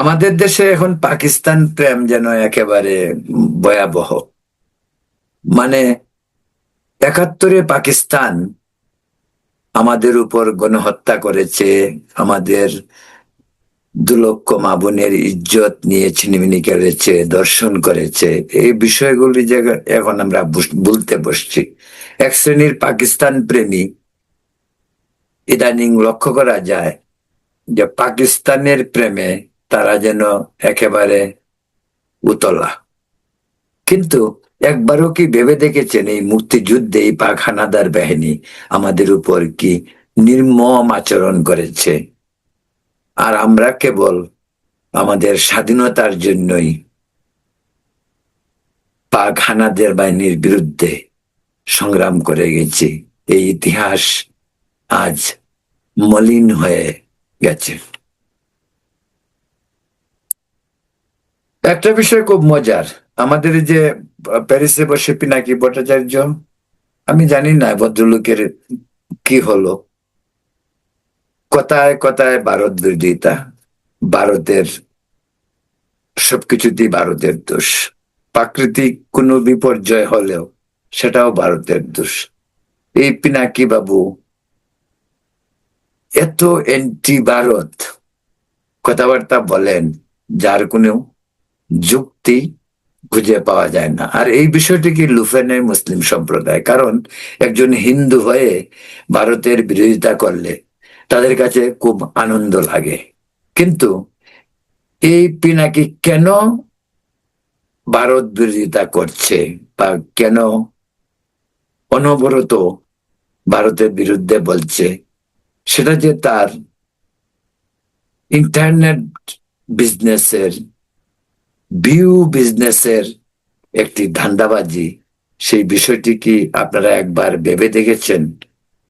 আমাদের দেশে এখন পাকিস্তান প্রেম যেন একেবারে ভয়াবহ। মানে একাত্তরে পাকিস্তান আমাদের উপর গণহত্যা করেছে, আমাদের দু লক্ষ মা বোনের ইজ্জত নিয়ে ছিনিমিনি করেছে, দর্শন করেছে। এই বিষয়গুলি যে এখন আমরা বলতে বসছি। এক শ্রেণির পাকিস্তান প্রেমী ইদানিং লক্ষ্য করা যায় যে পাকিস্তানের প্রেমে তারা যেন একেবারে উতলা। কিন্তু একবারও কি ভেবে দেখেছেন এই মুক্তিযুদ্ধে এই পাক হানাদার বাহিনী আমাদের উপর কি নির্মম আচরণ করেছে? আর আমরা কেবল আমাদের স্বাধীনতার জন্যই পাক হানাদের বাহিনীর বিরুদ্ধে সংগ্রাম করে গেছি। এই ইতিহাস আজ মলিন হয়ে গেছে। একটা বিষয় খুব মজার। আমাদের যে প্যারিসে বসে পিনাকি ভট্টাচার্য, আমি জানি না ভদ্রলোকের কি হলো। কথায় কথায় ভারত বিরোধিতা, ভারতের সবকিছুতেই ভারতের দোষ। প্রাকৃতিক কোনো বিপর্যয় হলেও সেটাও ভারতের দোষ। এই পিনাকি বাবু এত এন্টি ভারত কথাবার্তা বলেন, যার কোনো যুক্তি খুঁজে পাওয়া যায় না। আর এই বিষয়টিকে লুফে নেয় মুসলিম সম্প্রদায়? কারণ একজন হিন্দু হয়ে ভারতের বিরোধিতা করলে তাদের কাছে খুব আনন্দ লাগে। কিন্তু এই পিনাকি কেন ভারত বিরোধিতা করছে বা কেন অনবরত ভারতের বিরুদ্ধে বলছে, সেটা যে তার ইন্টারনেট বিজনেসের ভিউ বিজনেসের একটি ধান্দাবাজি সেই বিষয়টি কি আপনারা একবার ভেবে দেখেছেন?